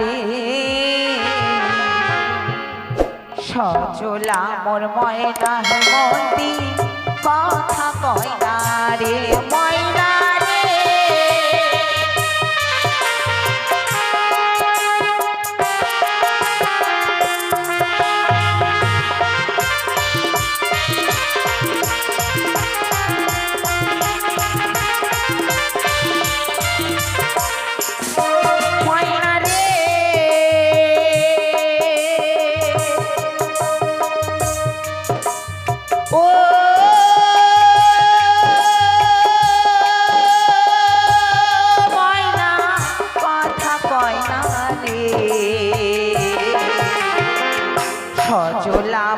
রে সজলা মোর ময়না কথা কয়না রে ময়না।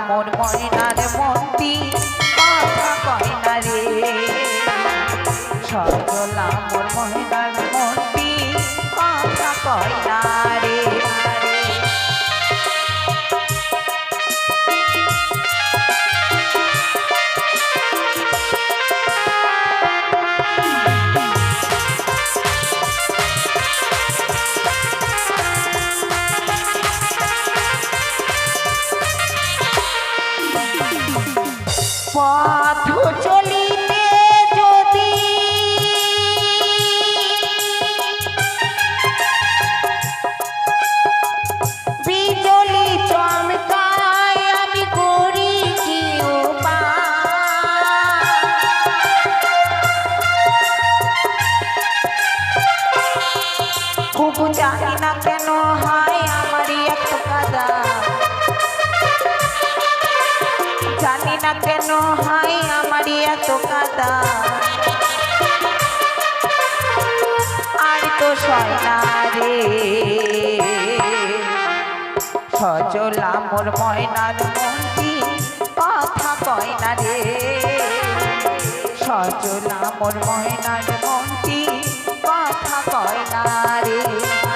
মোর ময়নার মন্দির সজলা মোর ময়নার মন্দি কথা কয় রে। সজলা মোর ময়নার মন্দি কথা কয় রে।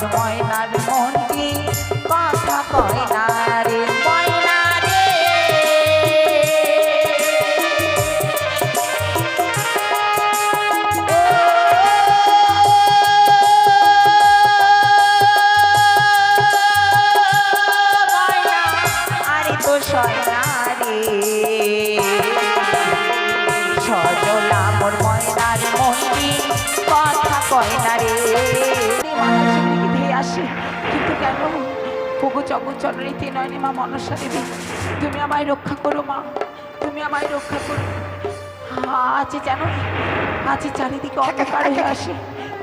one. চরণী নয়নি মা, মনসা দেবী তুমি আমায় রক্ষা করো মা, তুমি আমায় রক্ষা করো। আছে যেন আছে চারিদিকে অন্ধকার হয়ে আসে।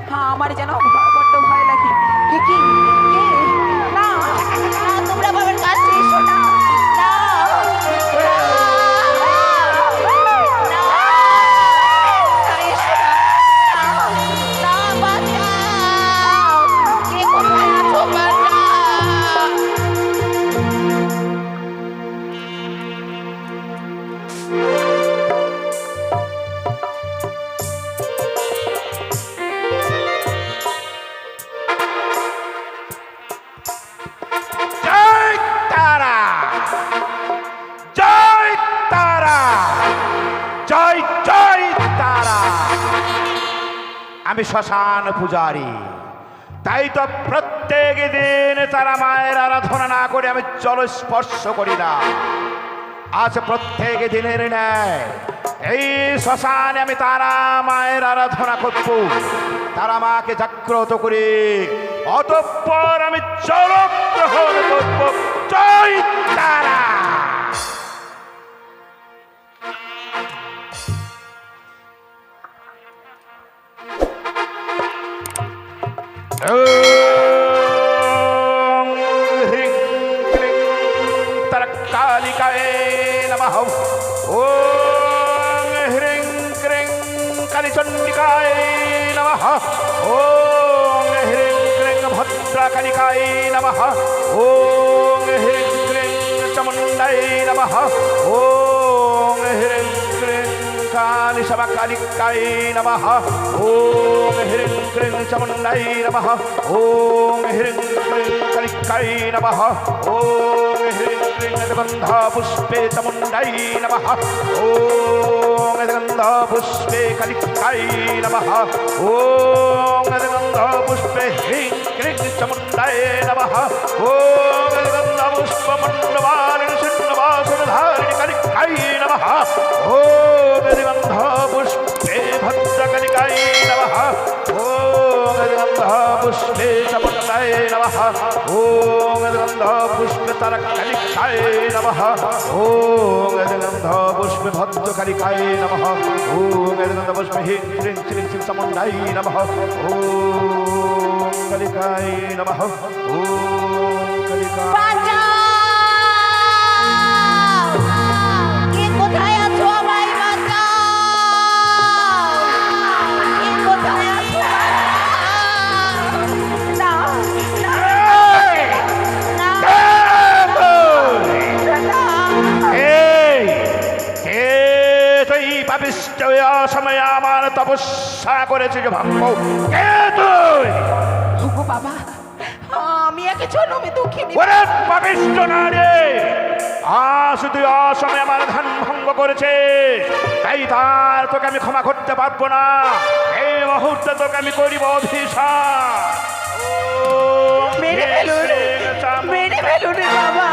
হ্যাঁ আমার যেন বড্ড ভয় লাগে। কি আমি শ্মশান পূজারি। তাই তো প্রত্যেক দিন তারা মায়ের আরাধনা না করে আমি জল স্পর্শ করি না। আজ প্রত্যেক দিনের ন্যায় এই শ্মশানে আমি তারা মায়ের আরাধনা করব। তারা মাকে জাগ্রত করে। অতঃপর আমি জল গ্রহণ করব। জয় তারা। ক্লিং তরকালিকায় নমঃ। ওম হ্রিং ক্লিং কালিচণ্ডিকায় নমঃ। ওম হ্রিং ক্লিং ভদ্রকালিকায় নমঃ। ওম হ্রিং ক্লিং চামুণ্ডায় নমঃ। ওম হ্রিং ক্লিং কালী সমাকালিকায় নমঃ ওম হ্রিং ক্লিং চামুণ্ডায় নমঃ ওম হ্রিং ক্লিং কালিকায় নমঃ ওম হ্রিং ক্লিং গন্ধ পুষ্পে চামুণ্ডায় নমঃ ওম গন্ধ পুষ্পে কালিকায় নমঃ ওম গন্ধ পুষ্পে হ্রিং ক্লিং চামুণ্ডায় নমঃ ওম গন্ধ তারকালিকায় নমঃ ওম গন্ধ পুষ্পে ভদ্রকালিকায় নমঃ ওম গন্ধ পুষ্পে হিং শ্রীং শ্রীং চামুণ্ডায় নমঃ ওম কালিকায় নমঃ ওম কালিকায় অসময়ে আমার তপস্যা করেছে যে ভঙ্গ কে তুই? বাবা আমি একে জন্মে দুঃখিনী। ওরে পাপিষ্ট না রে আজ তুই অসময়ে আমার ধান ভঙ্গ করেছে তাই তার তোকে আমি ক্ষমা করতে পারব না। এই মুহূর্তে তোকে আমি করিব অভিশাপ। মেরে ফেলুন মেরে ফেলুন বাবা।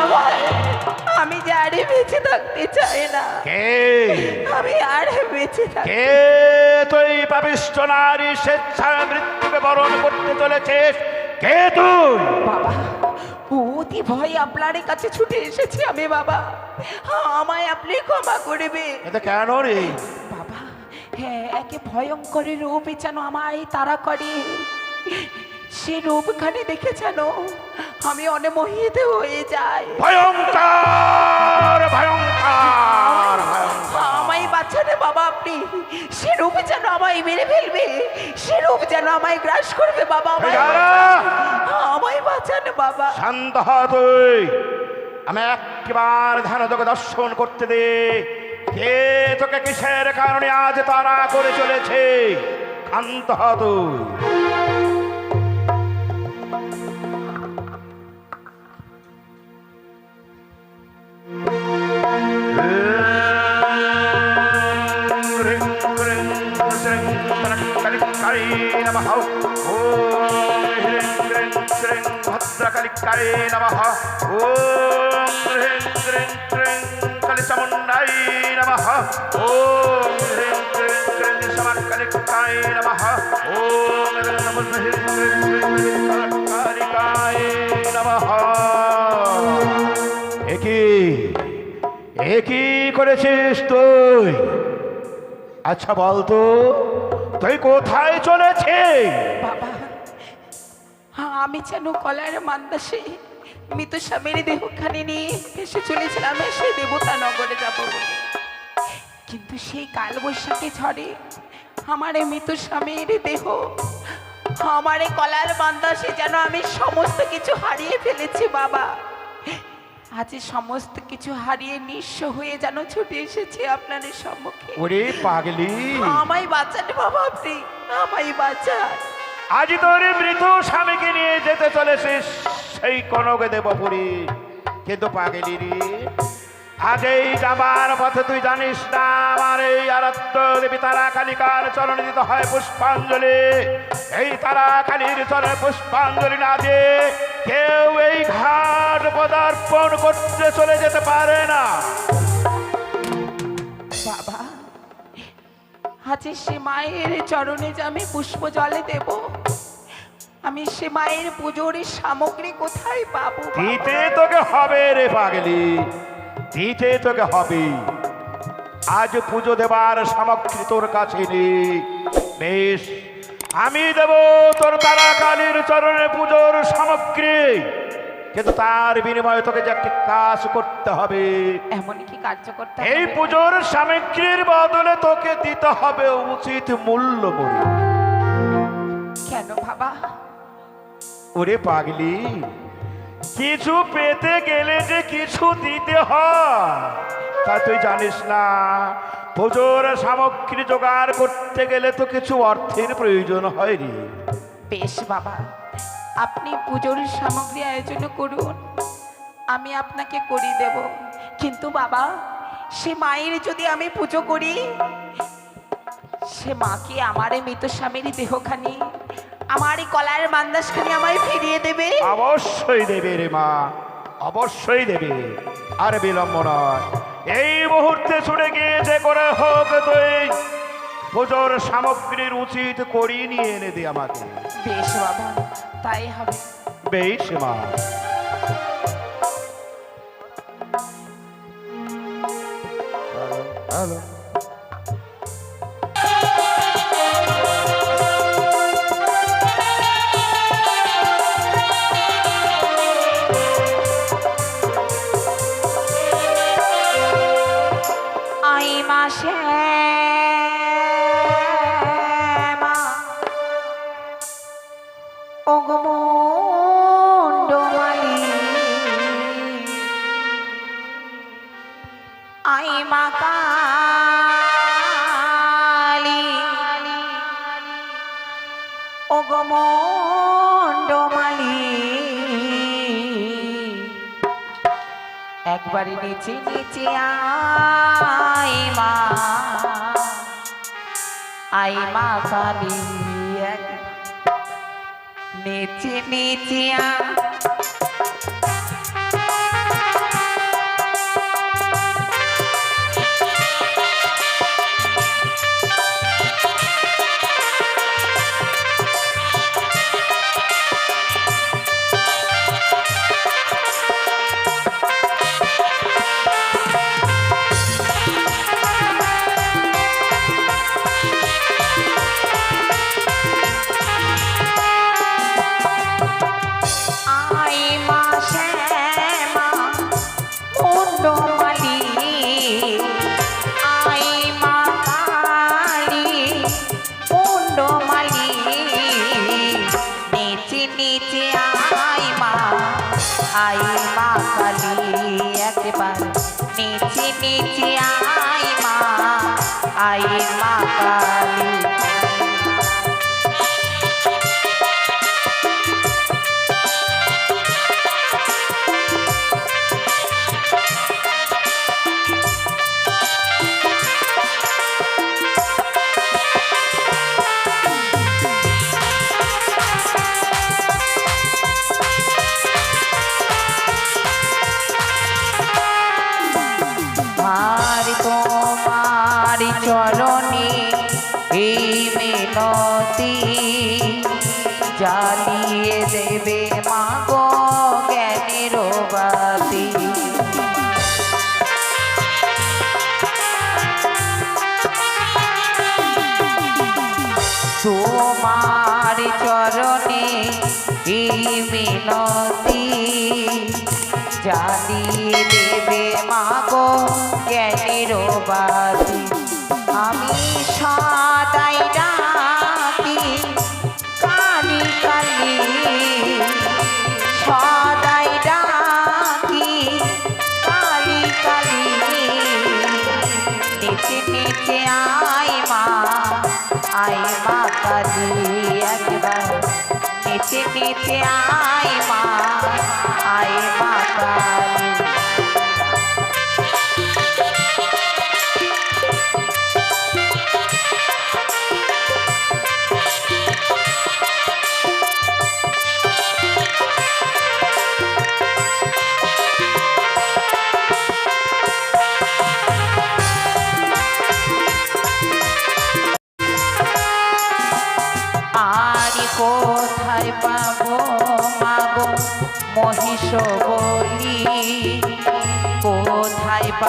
আরে বেঁচে থাকতে চাই না। কে? আমি আর বেঁচে থাকতে কে? তুই পাপিষ্ট নারী স্বেচ্ছায় মৃত্যুকে বরণ করতে চলেছিস? কে তুই? বাবা অতি ভয় আপনার কাছে ছুটে এসেছি আমি বাবা। আমায় আপনি ক্ষমা করবে এটা কেন রে? বাবা হ্যাঁ একে ভয়ঙ্কর রূপ যেন আমায় তারা করে। সে রূপখানে দেখে যেন আমি অনেমোহিত হয়ে যাই। ভয়ঙ্কর ভয়ঙ্কর আমায় বাঁচানে বাবা আপনি। সে রূপ যেন আমায় মেরে ফেলবে। সে রূপ যেন আমায় গ্রাস করবে বাবা আমায়। আমায় বাঁচানে বাবা। শান্ত হ তুই। আমি একবার ধ্যান তোকে দর্শন করতে দে। কে তোকে কিসের কারণে আজ তারা করে চলেছে? শান্ত হ তুই। ভদ্রকালিকায় নমঃ ওম হ্রিং ক্রিং ক্রিং কালিচামুণ্ডায় নমঃ ওম হ্রিং ক্রিং ক্রিং সমাকালিকায় নমঃ ওম নমঃ হ্রিং ক্রিং ক্রিং কালিকায় নমঃ একই একই করেছিস তুই। আচ্ছা বলতো তুই কোথায় চলেছে বাবা, আমি যেন কলার মান্দাসে মৃত স্বামীর দেহখানে নিয়ে এসে চলেছিলাম, সেই দেবতা নগরে যাব কিন্তু সেই কালবৈশাখী ঝড়ে আমার মৃত স্বামীর দেহ, আমার কলার বান্দাসে যেন আমি সমস্ত কিছু হারিয়ে ফেলেছি বাবা। আজ সমস্ত কিছু হারিয়ে নিঃস্ব হয়ে যেন ছুটে এসেছি আপনার সম্মুখে। ওরে পাগলি। আমায় বাঁচান বাবা আপনি আমায় বাঁচান। আজ তোর মৃত স্বামীকে নিয়ে যেতে চলেছিস সেই কনকে দেবপুরী। কিন্তু পাগলি রে আজ এই যাবার পথে তুই জানিস না আমার এই আরাধ্য দেবী তারা কালিকার চরণে দিতে হয় পুষ্পাঞ্জলি। এই তারা কালীর চরণে পুষ্পাঞ্জলি না দিয়ে কেউ এই ঘাট পদার্পণ করতে চলে যেতে পারে না। বাবা আজ সে মায়ের চরণে যে আমি পুষ্প জলে দেব আমি সে মায়ের পুজোর সামগ্রী কোথায় পাবো? দিতে তোকে হবে রে পাগলি দিতে তোকে হবে। আজ পুজো দেবার সামগ্রী তোর কাছে নেই। বেশ আমি দেব তোর তারা কালীর চরণে পুজোর সামগ্রী। কিন্তু তার বিনিময়ে তোকে যে একটি কাজ করতে হবে। এমন কি কার্য করতে এই পুজোর সামগ্রীর বদলে তোকে দিতে হবে উচিত মূল্য মূল্য কেন বাবা? ওরে পাগলি কিছু পেতে গেলে যে কিছু দিতে হয় তা তুই জানিস না। পুজোর সামগ্রী জোগাড় করতে গেলে তো কিছু অর্থের প্রয়োজন হয়নি। বেশ বাবা আপনি পুজোর সামগ্রী আয়োজন করুন আমি আপনাকে করিয়ে দেব। কিন্তু বাবা সে মায়ের যদি আমি পুজো করি সে মাকে আমার এই মৃত স্বামীর দেহখানি আমার কলার মান্দাসখানি আমায় ফিরিয়ে দেবে। অবশ্যই দেবে রে মা। অবশ্যই দেবে আর বিলম্ব নয়। এই মুহূর্তে ছুটে গিয়ে যে করে হোক তুই পুজোর সামগ্রীর উচিত করি নিয়ে এনে দে আমাকে। বেশ বাবা তাই হবে। বেশ মা। হ্যালো। অগমণ্ডমালি একবারে নিচে নিচে আই মা। আই মা কালী। এক নিচে নিচে আ জ্বালিয়ে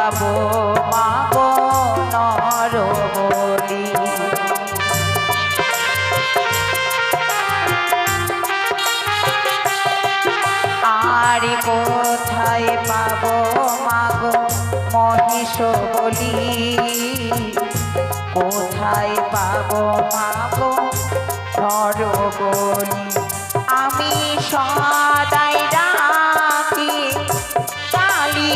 পাবো মাগো নরবলি আর কোথায় পাবো, মাগো বলি। কোথায় পাবো নর বলি। আমি সদাই রাখি কালি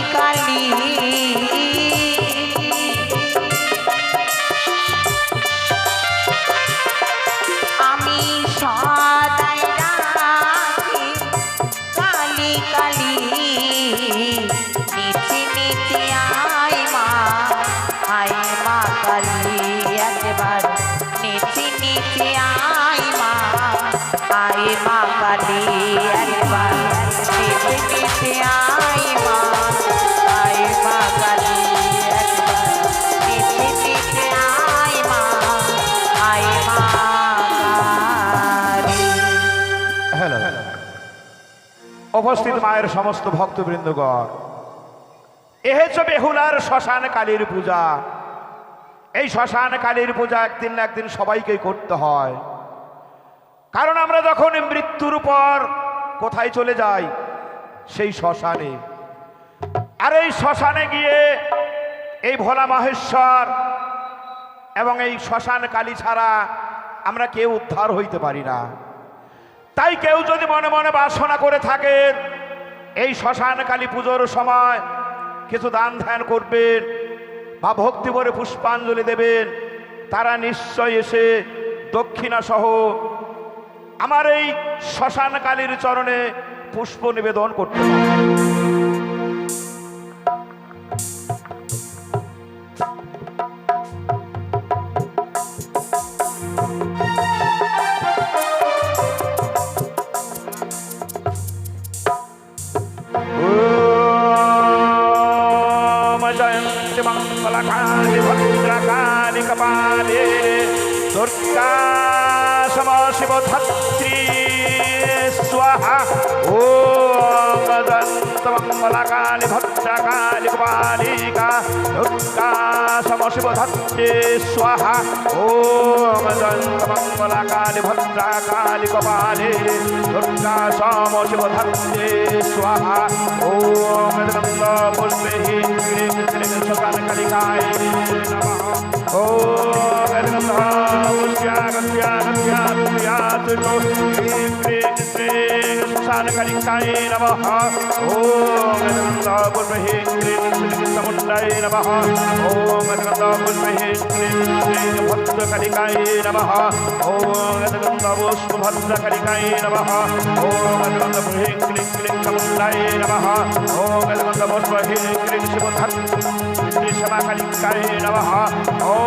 উপস্থিত মায়ের সমস্ত ভক্তবৃন্দগণ। এহেছ বেহুলার শ্মশান কালীর পূজা। এই শ্মশান কালীর পূজা একদিন না একদিন সবাইকেই করতে হয়। কারণ আমরা যখন মৃত্যুর পর কোথায় চলে যাই, সেই শ্মশানে। আর এই শ্মশানে গিয়ে এই ভোলা মহেশ্বর এবং এই শ্মশান কালী ছাড়া আমরা কেউ উদ্ধার হইতে পারি না। তাই কেউ যদি মনে মনে বাসনা করে থাকেন, এই শ্মশান কালী পুজোর সময় কিছু দান ধ্যান করবেন বা ভক্তি ভরে পুষ্পাঞ্জলি দেবেন, তারা নিশ্চয় এসে দক্ষিণাসহ আমার এই শ্মশান কালীর চরণে পুষ্প নিবেদন করতে পারেন। దేవధత్రీ స్వహ ఓం దంతమంగళకాళి భక్తకాళి పాలికా దుర్గా समशिवधत्री स्वाहा ॐ जयन्तमङ्गलकालि भद्रकालि कपाले दुर्गा समशिवधत्री स्वाहा ॐ गन्ध पुष्पे ह्रीं क्लीं सकान कलिकाय नमः ॐ गन्ध पुष्प्या गत्या गत्या गत्या ह्रीं क्लीं श्रीं सकान कलिकाय नमः ॐ गन्ध पुष्पे ह्रीं क्लीं समुण्डाय नमः ॐ गन्ध पुष्पे ह्रीं क्लीं भद्रकलिकाय नमः ॐ गन्ध पुष्प भद्रकलिकाय नमः ॐ गन्ध पुष्पे क्लीं क्लीं समुण्डाय नमः ॐ गन्ध पुष्पे ह्रीं शिवधन् श्रीशमाकलिकाय नमः ॐ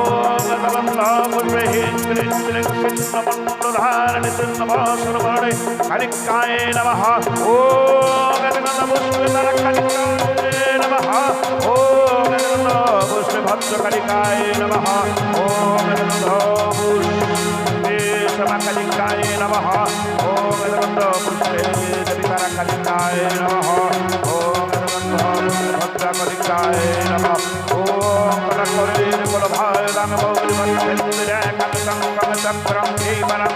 गन्ध पुष्पे ह्रीं क्लीं सिंहमण्डधारणि सिंहवासुरवर्णे कलिकाय नमः ॐ गन्ध पुष्पधरकलिकाय नमः ॐ गन्ध पुष्पे भद्रकलिकाय नमः ॐ गन्ध पुष्पे शमकलिकाय नमः ॐ गन्ध पुष्पे देवितरकलिकाय नमः ॐ गन्ध भद्रकलिकाय नमः ॐ कलकरेण कुलभारं गौरिवन्द्रेकं कमचक्रं भीमनं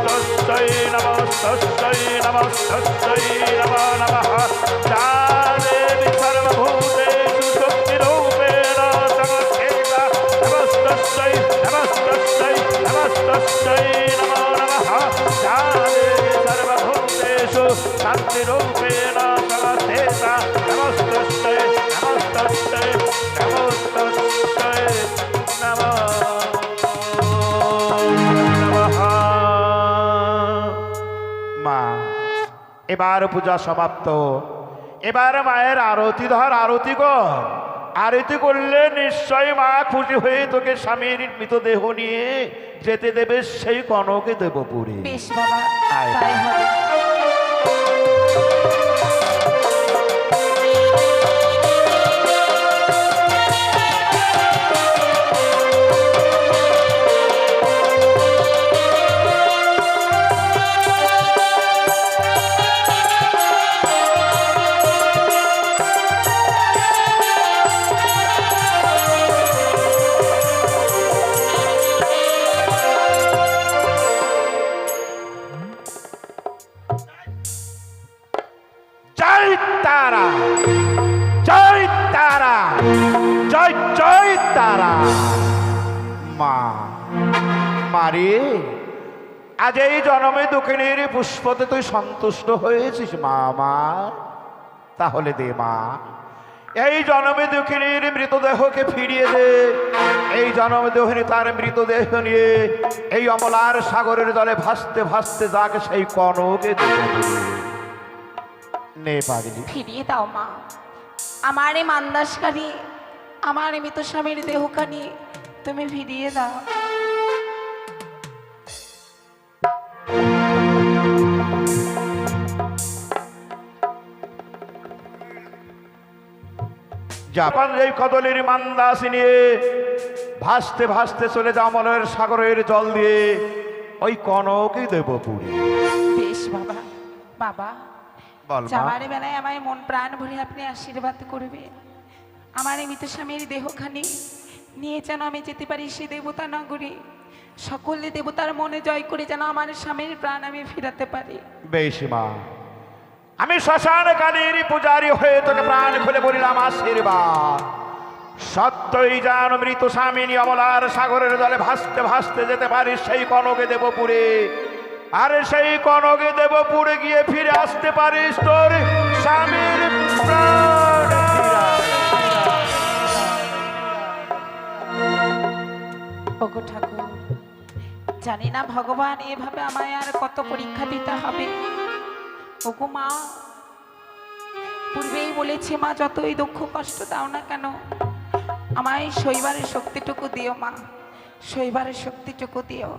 স্বস্তাই নম স্বস্তাই নম স্বস্তাই নম নম। চারেণি সর্বভূতেষু শক্তিরূপেণ সংস্থিত নমস্তস্তাই নমস্তস্তাই নমস্তস্তাই নম নম চারেণি সর্বভূতেষু শক্তিরূপেণ সংস্থিত নমস্তস্তাই নমস্তস্তাই নম এবার পূজা সমাপ্ত। এবার মায়ের আরতি ধর আরতি কর। আরতি করলে নিশ্চয় মা খুশি হয়ে তোকে স্বামীর মৃতদেহ নিয়ে যেতে দেবে সেই কনকে দেব পুরী। বেশ বাবা আয়। পুষ্পতে তুই সন্তুষ্ট হয়েছিস, মা আমার। তাহলে দে, মা। এই জনমে দক্ষিণীর মৃতদেহকে ফিরিয়ে দে। এই জন্মে দক্ষিণী তার মৃতদেহ নিয়ে এই অমলার সাগরের জলে ভাসতে ভাসতে যাকে সেই কনকে নে পাগলি। ফিরিয়ে দাও, মা। আমার এই মান্দাসকারী আমার মৃত স্বামীর দেহখানি তুমি ফিরিয়ে দাও। জাপান এই কদলের মান্দাসি নিয়ে ভাসতে ভাসতে চলে যা অমলের সাগরের জল দিয়ে। ওই কনকই দেব পুরী বেশ বাবা বাবা। যাওয়ার বেলায় আমায় মন প্রাণ ভরে আপনি আশীর্বাদ করবে আমার মৃত স্বামীর দেহখানি নিয়ে যেন আমি যেতে পারি সে দেবতা নগরী। সকলে দেবতার মনে জয় করে যেন আমার স্বামীর প্রাণ আমি ফেরাতে পারি। বেশ মা। আমি শ্মশান কালীর পূজারি হয়ে তোকে প্রাণ খুলে বলিলাম, আশীর্বাদ। সত্যই জান, মৃত স্বামিনী অমলার সাগরের জলে ভাসতে ভাসতে যেতে পারিস সেই কনকে দেবপুরে। আর সেই কনকে দেবপুরে গিয়ে ফিরে আসতে পারিস তোর স্বামীর জানি না ভগবান এভাবে আমায় আর কত পরীক্ষা দিতে হবে। ওগো মা, পূর্বেই বলেছে মা, যতই দুঃখ কষ্ট দাও না কেন, আমায় শৈবারের শক্তিটুকু দিও মা শৈবারের শক্তিটুকু দিও।